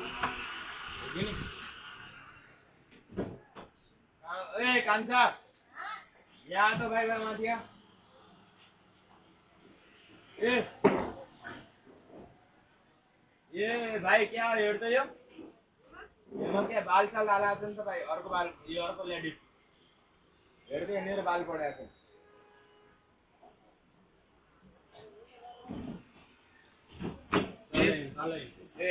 ठीक है नी? हाँ, ए कांता या तो भाई भाई मातिया ए ये भाई क्या हेड़ते यो એમાં કે બાલ ચાલ આલા હશે ને તો ભાઈ અર્ક બાલ એ અર્ક લેડીઝ હેડતે એને બાલ પડ્યા છે ચાલે ચાલે એ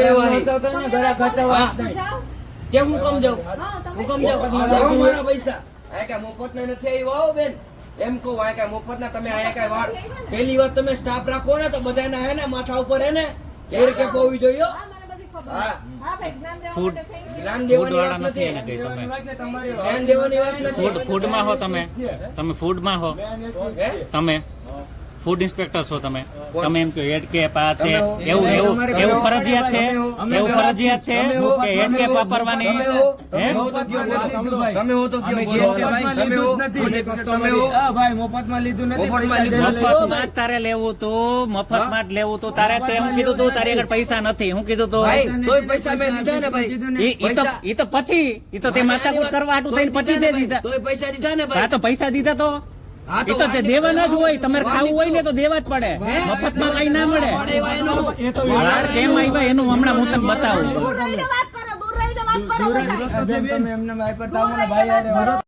એવા હી. કેમ હું. કમ જાઉં? હું કમ જાઉં? મારા પૈસા. આ કાંઈ મફતના નથી આવ્યા હો બેન. એમ કહું આ કાંઈ મફતના? તમે આ કાંઈ વાર પહેલી વાત તમે સ્ટાફ રાખો ને તો બધાના હે ને માથા ઉપર હે ને ઘેર કે હોવી જોઈએ ફૂડ જ્ઞાન ફૂડ દેવાની વાળા નથી. નથી એને તમે જ્ઞાન દેવાની વાત ફૂડમાં ફૂડમાં હો તમે. તમે ફૂડમાં હો? તમે ફૂડ ઇન્સ્પેક્ટર છો તમે. તમે એમ કહો હેડ કેપ આ તે એવું એવું એવું ફરજિયાત છે? એવું ફરજિયાત છે કે હેડ કેપ વાપરવાની? તમે હો. હે? તમે હો. તો કયો તમે હો. ભાઈ મફતમાં લીધું નથી. મફતમાં તારે લેવું તો મફતમાં જ લેવું તો તારે તો એમ કીધું તું તારી આગળ પૈસા નથી. હું કીધું તો ભાઈ તોય પૈસા મેં દીધા ને ભાઈ. ઈ તો ઈ તો પછી ઈ તો તે માતા કરવા આટું થઈને પછી દે દીધા. તોય પૈસા દીધા ને હા તો પૈસા દીધા તો? એ તો તે દેવાના જ હોય તમારે ખાવું હોય ને તો દેવા જ પડે. મફતમાં કઈ ના મળે. કેમ આવ્યા એનું હમણાં હું તમને બતાવું. એમને ભાઈ